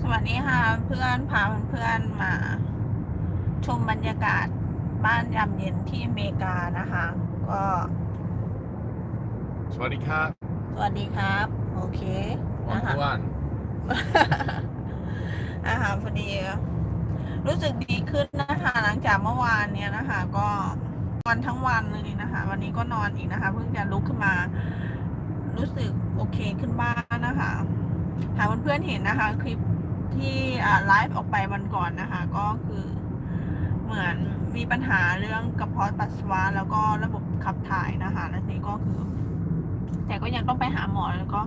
สวัสดีค่ะเพื่อนพาเพื่อนๆมา ชมบรรยากาศบ้านยามเย็นที่อเมริกานะคะ ก็ Sweaty cat. สวัสดีครับ โอเค One นะคะ to one. นะคะพอดี รู้สึกดีขึ้น อนทั้งวันเลยนะคะ วันนี้ก็นอนอีกนะคะ เพิ่งจะลุกขึ้นมา รู้สึกโอเคขึ้นบ้างนะคะหากเพื่อนๆเห็นนะคะ คลิปที่ไลฟ์ออกไปวันก่อนนะคะ ก็คือเหมือนมีปัญหาเรื่องกระเพาะปัสสาวะแล้วก็ระบบขับถ่ายนะคะแล้วนี้ก็คือ แต่ก็ยังต้องไปหาหมอแล้วก็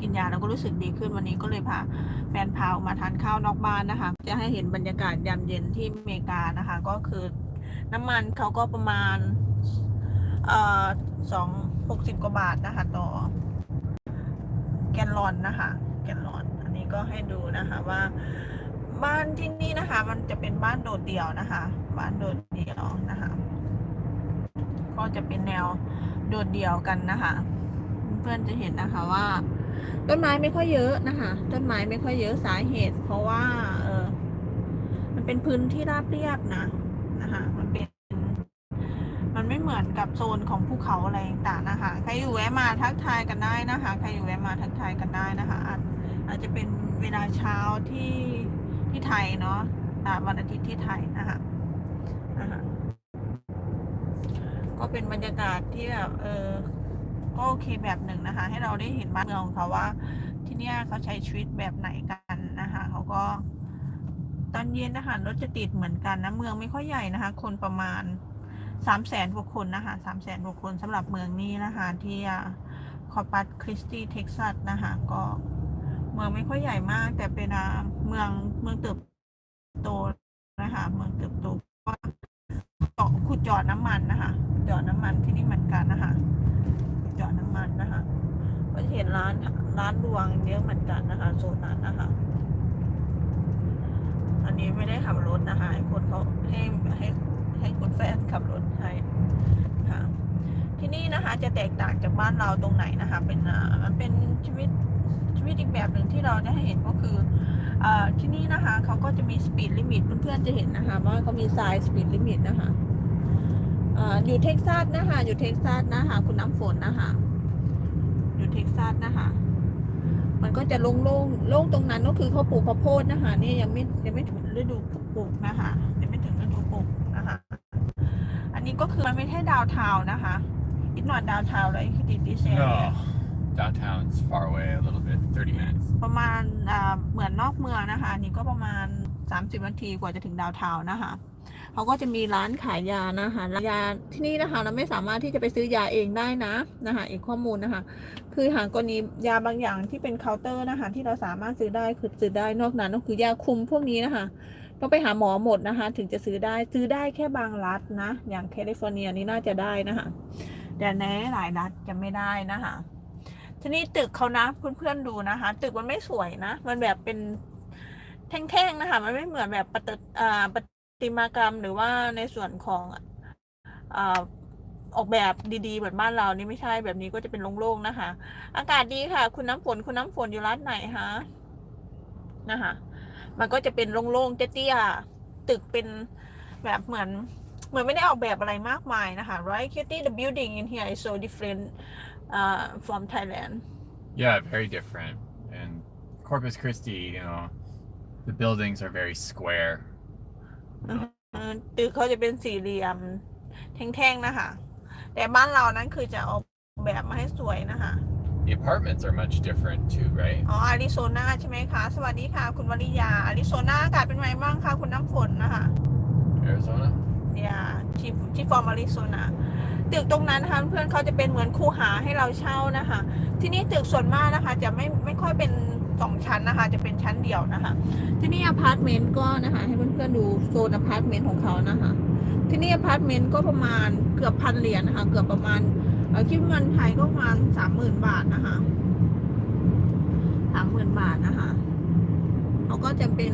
กินยาแล้วก็รู้สึกดีขึ้นวันนี้ก็เลยพาแฟนพาออกมาทานข้าวนอกบ้านนะคะ จะให้เห็นบรรยากาศยามเย็นที่อเมริกานะคะ ก็คือ น้ำมันเขาก็ประมาณเอ่อสองหกสิบกว่าบาทนะคะ ต่อ แกนลอนนะคะ แกนลอน อันนี้ก็ให้ดูนะคะว่าบ้านที่นี่นะคะ มันจะเป็นบ้านโดดเดี่ยวนะคะ บ้านโดดเดี่ยวนะคะ ก็จะเป็นแนวโดดเดี่ยวกันนะคะ เพื่อนๆจะเห็นนะคะว่า ต้นไม้ไม่ค่อยเยอะนะคะ ต้นไม้ไม่ค่อยเยอะสาเหตุ เพราะว่า เออมันเป็นพื้นที่ราบเรียบนะ นะคะมันเป็น มันไม่เหมือนกับโซนของภูเขาอะไรต่างๆนะคะ ใครอยู่แวะมาทักทายกันได้นะคะ ใครอยู่แวะมาทักทายกันได้นะคะ อาจอาจจะเป็นเวลาเช้าที่ที่ไทยเนาะอ่วันอาทิตย์ที่ไทยนะคะนะคะก็เป็นบรรยากาศที่แบบเออก็โอเคแบบหนึ่งนะคะ ให้เราได้เห็นบ้านเมืองของเขาว่าที่เนี่ยเขาใช้ชีวิตแบบไหนกันนะคะ เขาก็ ตอนเย็นนะคะรถจะติดเหมือนกันนะ เมืองไม่ค่อยใหญ่นะคะ คนประมาณสามแสนกว่าคนนะคะสามแสนกว่าคนสำหรับเมืองนี้นะคะ ที่คอปัสคริสตี้เท็กซัสนะคะก็เมืองไม่ค่อยใหญ่มาก แต่เป็นเมืองเมืองเติบโตนะคะเมืองเติบโตเพราะว่าเจาะขุดเจาะน้ำมันนะคะเจาะน้ำมันที่นี่เหมือนกันนะคะจอดน้ำมันนะคะก็เห็นร้านร้านรวงเยอะเหมือนกันนะคะโซนนั้นนะคะ อันนี้ไม่ได้ขับรถนะคะให้คนเขาให้ให้ให้คุณแฟนขับรถให้ค่ะที่นี่นะคะจะแตกต่างจากบ้านเราตรงไหนนะคะ เป็นมันเป็นชีวิตชีวิตอีกแบบหนึ่งที่เราจะเห็นก็คืออ่าที่นี่นะคะเขาก็จะมีสปีดลิมิตเพื่อนๆจะเห็นนะคะ ว่าเขามีทรายสปีดลิมิตนะคะอ่าอยู่เท็กซัสนะคะ อยู่เท็กซัสนะคะ คุณน้ำฝนนะคะ อยู่เท็กซัสนะคะ มันก็จะโล่งๆโล่งตรงนั้นก็คือเขาปลูกข้าวโพดนะคะนี่ยังไม่ยังไม่ถึงฤดูปลูกนะคะยังไม่ถึงฤดูปลูกนะคะอันนี้ก็คือมันไม่ใช่ดาวเทาวน์นะคะอีกหน่อยดาวเทาวน์เลยที่ติดดิเซล No. Downtown's far away a little bit, 30 minutes. ประมาณอ่าเหมือนนอกเมืองนะคะอันนี้ก็ประมาณ 30 นาทีกว่าจะถึงดาวเทาวน์นะคะ เขาก็จะมีร้านขายยานะคะร้านยาที่นี่นะคะ เราไม่สามารถที่จะไปซื้อยาเองได้นะนะคะอีกข้อมูลนะคะ คือหากกรณียาบางอย่างที่เป็นเคาน์เตอร์นะคะ ที่เราสามารถซื้อได้คือซื้อได้นอกนั้นก็คือยาคุมพวกนี้นะคะต้องไปหาหมอหมดนะคะ ถึงจะซื้อได้ซื้อได้แค่บางรัฐนะ อย่างแคลิฟอร์เนียนี่น่าจะได้นะคะ แต่ในหลายรัฐจะไม่ได้นะคะทีนี้ตึกเขานะเพื่อนๆดูนะคะ ตึกมันไม่สวยนะ มันแบบเป็นแท่งๆนะคะ มันไม่เหมือนแบบปฏิอ่าประ ติมากรรมหรือว่าในส่วนของอออกแบบดีๆ เหมือนบ้านเรานี่ไม่ใช่แบบนี้ก็จะเป็นโล่งๆนะคะ อากาศดีค่ะ คุณน้ำฝนคุณน้ำฝนอยู่ร้านไหนคะนะคะมันก็จะเป็นโล่งๆเตี้ยๆตึกเป็นแบบเหมือนเหมือนไม่ได้ออกแบบอะไรมากมายนะคะ right Kitty the building in here is so different uh, from Thailand Yeah, very different. And Corpus Christi, you know, the buildings are very square. เอ่อตึกเขาจะเป็นสี่เหลี่ยมแท่งๆนะคะ แต่บ้านเรานั้นคือจะออกแบบมาให้สวยนะคะ The apartments are much different too, right? อ๋ออาริโซนาใช่ไหมคะ สวัสดีค่ะ คุณวริยาอาริโซนาอากาศเป็นไงบ้างคะคุณน้ำฝนนะคะ Arizona? เนี่ยที่ที่ฟอร์มอาริโซนาตึกตรงนั้นนะคะเพื่อนเขาจะเป็นเหมือนคูหาให้เราเช่านะคะ ที่นี่ตึกส่วนมากนะคะ จะไม่ไม่ค่อยเป็น สองชั้นนะคะ จะเป็นชั้นเดียวนะคะ ที่นี่อพาร์ตเมนต์ก็นะคะ ให้เพื่อนๆดูโซนอพาร์ตเมนต์ของเขานะคะ ที่นี่อพาร์ตเมนต์ก็ประมาณเกือบพันเหรียญนะคะ เกือบประมาณคิดเป็นเงินไทยก็ประมาณสามหมื่นบาทนะคะสามหมื่นบาทนะคะเขาก็จะเป็น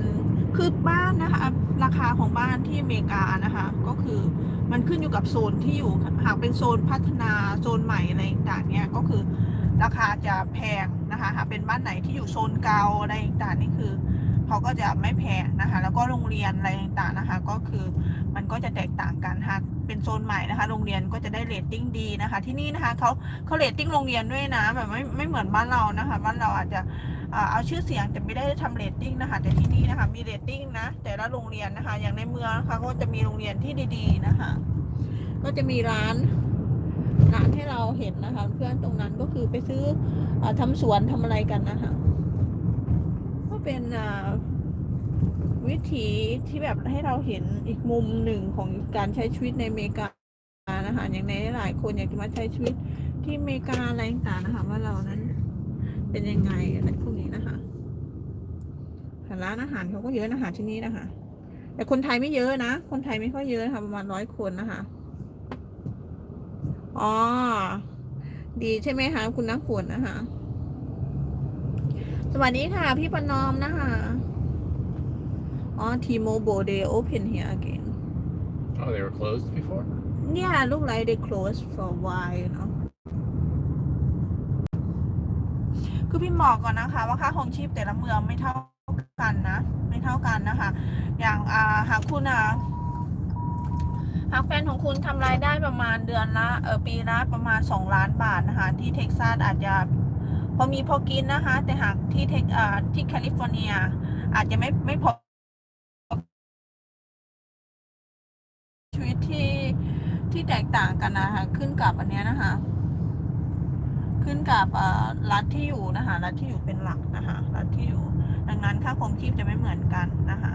คือบ้านนะคะ ราคาของบ้านที่อเมริกานะคะ ก็คือมันขึ้นอยู่กับโซนที่อยู่หากเป็นโซนพัฒนาโซนใหม่อะไรต่างๆเนี่ยก็คือราคาจะแพง นะคะหาเป็นบ้านไหนที่อยู่โซนเก่าอะไรต่างๆนี่คือเขาก็จะไม่แพงนะคะ แล้วก็โรงเรียนอะไรต่างๆนะคะ ก็คือมันก็จะแตกต่างกันหากเป็นโซนใหม่นะคะ โรงเรียนก็จะได้เรตติ้งดีนะคะ ที่นี่นะคะเขาเขาเรตติ้งโรงเรียนด้วยนะแบบไม่ไม่เหมือนบ้านเรานะคะบ้านเราอาจจะเอาชื่อเสียงแต่ไม่ได้ทำเรตติ้งนะคะ แต่ที่นี่นะคะมีเรตติ้งนะแต่ละโรงเรียนนะคะ อย่างในเมืองนะคะก็จะมีโรงเรียนที่ดี ๆนะคะ ก็จะมีร้าน ร้านให้เราเห็นนะคะ เพื่อนตรงนั้นก็คือไปซื้ออาทำสวนทำอะไรกันนะคะก็เป็นวิถีที่แบบให้เราเห็นอีกมุมหนึ่งของการใช้ชีวิตในอเมริกานะคะอย่างในหลายคนอยากจะมาใช้ชีวิตที่อเมริกาอะไรต่างๆนะคะ ว่าเรานั้นเป็นยังไงอะไรพวกนี้นะคะร้านอาหารเขาก็เยอะนะคะที่นี่นะคะ แต่คนไทยไม่เยอะนะ คนไทยไม่ค่อยเยอะนะคะประมาณร้อยคนนะคะ อ๋อ ดีใช่ไหมคะคุณน้ำฝนนะคะ สวัสดีค่ะ พี่ประนอมนะคะ อ๋อทีโมโบเดโอเพน here again Oh, they were closed before? Yeah, look like they closed for a while, you know. คือพี่บอกก่อนนะคะ ว่าค่าครองชีพแต่ละเมืองไม่เท่ากันนะ ไม่เท่ากันนะคะ อย่างอ่าหากคุณอะ หากแฟนของคุณทำรายได้ประมาณเดือนละเออปีละประมาณสองล้านบาทนะคะที่เท็กซัสอาจจะพอมีพอกินนะคะ แต่หากที่เท็กอ่าที่แคลิฟอร์เนีย อาจจะไม่ไม่พอชีวิตที่ที่แตกต่างกันนะคะขึ้นกับอันเนี้ยนะคะ ขึ้นกับเอ่อรัฐที่อยู่นะคะรัฐที่อยู่เป็นหลักนะคะรัฐที่อยู่ ดังนั้นค่าครองชีพจะไม่เหมือนกันนะคะ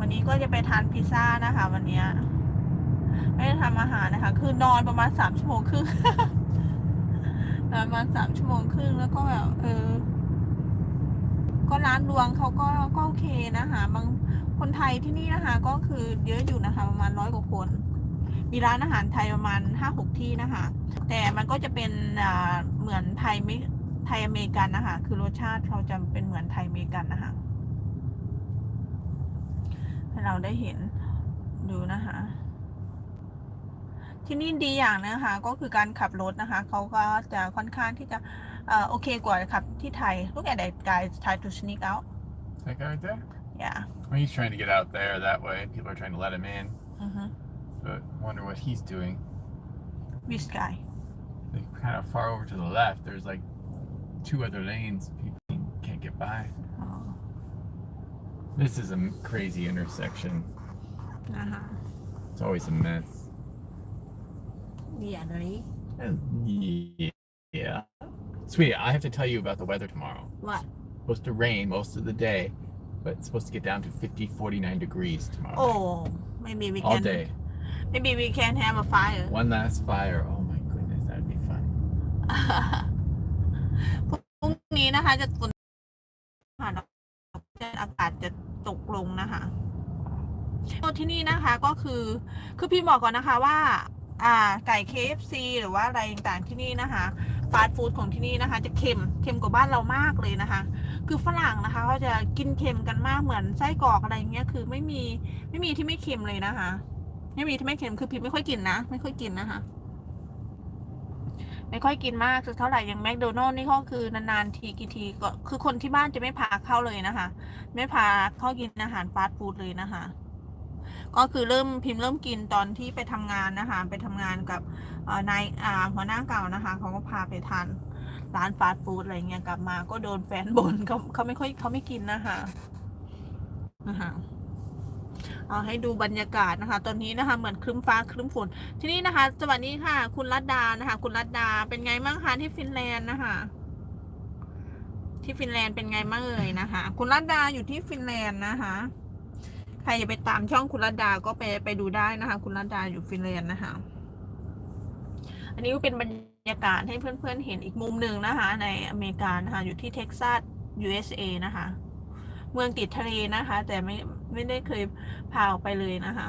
วันนี้ก็จะไปทานพิซซ่านะคะ วันนี้ไม่ได้ทำอาหารนะคะ คือนอนประมาณสามชั่วโมงครึ่งนอนประมาณสามชั่วโมงครึ่งแล้วก็แบบเออ ก็ร้านรวงเขาก็ก็โอเคนะคะบางคนไทยที่นี่นะคะ ก็คือเยอะอยู่นะคะ ประมาณร้อยกว่าคน มีร้านอาหารไทยประมาณห้าหกที่นะคะ แต่มันก็จะเป็นเหมือนไทยไม่ไทยอเมริกันนะคะ คือรสชาติเขาจะเป็นเหมือนไทยอเมริกันนะคะ ให้เราได้เห็นดูนะคะ ที่นี่ดีอย่างนะคะก็คือการขับรถนะคะเขาก็จะค่อนข้างที่จะเอ่อโอเคกว่าขับที่ไทย Look at that guy try to sneak out That guy right there? yeah Well, he's trying to get out there that way. People are trying to let him in, อือฮึ but wonder what he's doing. which guy Like kind of far over to the left, there's like two other lanes. People can't get by. อ๋อ This is a m- crazy intersection. นะคะ It's always a mess. เดียนนี้ And Yeah. Sweetie, I have to tell you about the weather tomorrow. what supposed to rain most of the day, but it's supposed to get down to 50, 49 degrees tomorrow. night. oh maybe we All can day. maybe we can have a fire One last fire. Oh my goodness, that'd be fun. พรุ่งนี้นะคะจะฝนค่ะอากาศจะ ตกลงนะคะที่นี่นะคะก็คือคือพี่บอกก่อนนะคะว่า อ่าไก่ KFC หรือว่าอะไรต่างๆที่นี่นะคะฟาสต์ฟู้ดของที่นี่นะคะ จะเค็มเค็มกว่าบ้านเรามากเลยนะคะ คือฝรั่งนะคะเขาจะกินเค็มกันมากเหมือนไส้กรอกอะไรเงี้ยคือไม่มีไม่มีที่ไม่เค็มเลยนะคะ ไม่มีที่ไม่เค็มคือพี่ไม่ค่อยกินนะ ไม่ค่อยกินนะคะ ไม่ค่อยกินมากสักเท่าไหร่อย่างแมคโดนัลล์นี่ก็คือนานๆทีกี่ทีก็คือคนที่บ้านจะไม่พาเข้าเลยนะคะ ไม่พาเข้ากินอาหารฟาสต์ฟู้ดเลยนะคะ ก็คือเริ่มพิมพ์เริ่มกินตอนที่ไปทำงานนะคะ ไปทำงานกับนายอาหัวหน้าเก่านะคะเขาก็พาไปทานร้านฟาสต์ฟู้ดอะไรเงี้ยกลับมาก็โดนแฟนบ่นเขาเขาไม่ค่อยเขาไม่กินนะคะนะคะ เอาให้ดูบรรยากาศนะคะ ตอนนี้นะคะเหมือนครึ้มฟ้าครึ้มฝน ที่นี่นะคะ สวัสดีค่ะ คุณรัตดานะคะ คุณรัตดาเป็นไงบ้างคะที่ฟินแลนด์นะคะที่ฟินแลนด์เป็นไงบ้างเอ่ยนะคะ คุณรัตดาอยู่ที่ฟินแลนด์นะคะ ใครจะไปตามช่องคุณรัตดาก็ไปไปดูได้นะคะ คุณรัตดาอยู่ฟินแลนด์นะคะ อันนี้ก็เป็นบรรยากาศให้เพื่อนๆเห็นอีกมุมหนึ่งนะคะ ในอเมริกานะคะอยู่ที่เท็กซัส USA นะคะ เมืองติดทะเลนะคะ แต่ไม่ ไม่ได้เคยพาออกไปเลยนะคะ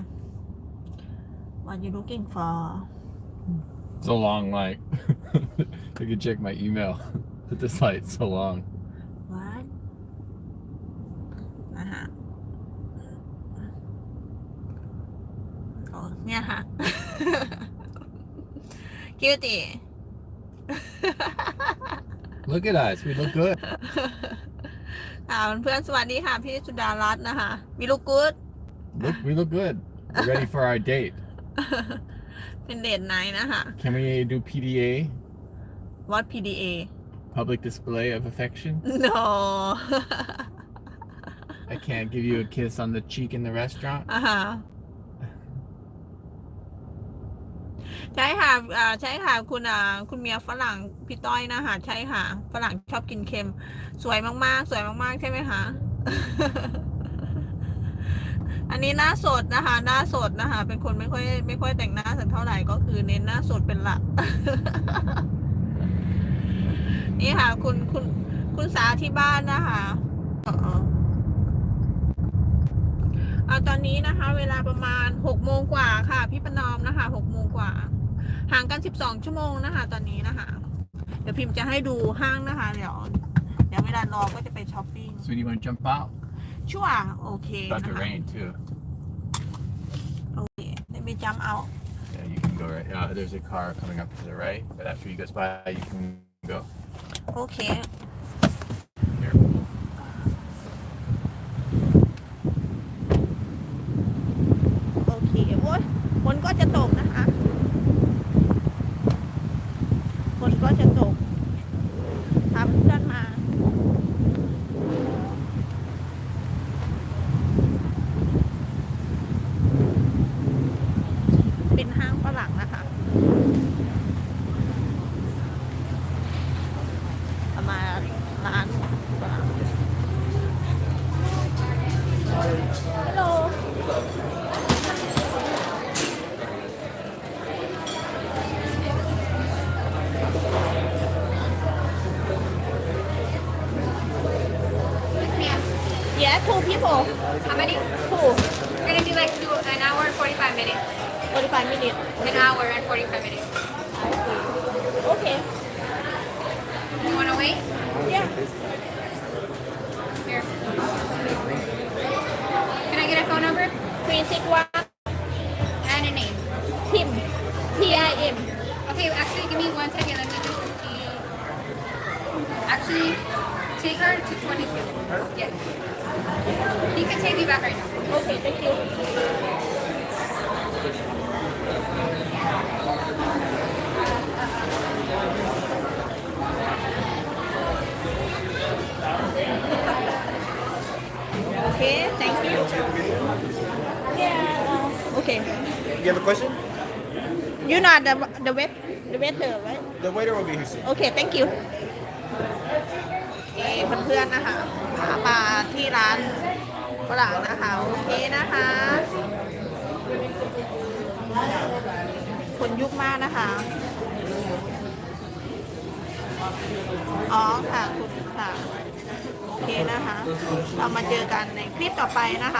What you looking for It's a long light. I could check my email, but this light's so long. What นะคะเนี่ยค่ะคิวตี Look at us. We look good. ค่ะเพื่อนๆสวัสดีค่ะ พี่สุดารัตน์นะคะมีลูกกูด Look, we look good. We're ready for our date. เป็นเดทไนท์นะคะ Can we do PDA? What PDA Public display of affection? no I can't give you a kiss on the cheek in the restaurant. อ่าฮะ ใช่ค่ะอ่าใช่ค่ะ คุณอ่าคุณเมียฝรั่งพี่ต้อยนะคะใช่ค่ะ ฝรั่งชอบกินเค็ม สวยมากๆ สวยมากๆ ใช่ไหมคะ อันนี้หน้าสดนะคะ หน้าสดนะคะ เป็นคนไม่ค่อยไม่ค่อยแต่งหน้าสักเท่าไหร่ก็คือเน้นหน้าสดเป็นหลัก นี่ค่ะ คุณคุณคุณสาที่บ้านนะคะอ๋อ อาตอนนี้นะคะ เวลาประมาณหกโมงกว่าค่ะ พี่ประนอมนะคะหกโมงกว่า ห่างกันสิบสองชั่วโมงนะคะ ตอนนี้นะคะ เดี๋ยวพิมพ์จะให้ดูห้างนะคะ เดี๋ยวเดี๋ยวเวลารอก็จะไปช้อปปิ้ง So do you want to jump out? ชั่วโอเค About นะ to คะ rain too. โอเคเดี๋ยวไปจำเอา Yeah, you can go right. Uh, there's a car coming up to the right, but after he goes by, you can go. โอเค Here. โอเคโอ้ยฝ นก็จะตก Two. It's gonna be like two, an hour and 45 minutes. 45 minutes. An hour and 45 minutes. Okay. You wanna wait? Yeah. Here. Can I get a phone number 361 and a name? Tim. T-I-M. Okay, actually, give me one second. Let me just see. Actually, Take her to 22. Her? Yes. He can take me back right now. Okay, thank you. Okay, thank you. Yeah. Okay. You have a question? You're not the the wait the waiter, right? The waiter will be here soon. Okay, thank you. เพื่อนๆนะคะมาที่ร้านฝรั่งนะคะ โอเคนะคะ คนยุคมากนะคะ อ๋อค่ะ คุณค่ะ โอเคนะคะ เรามาเจอกันในคลิปต่อไปนะคะ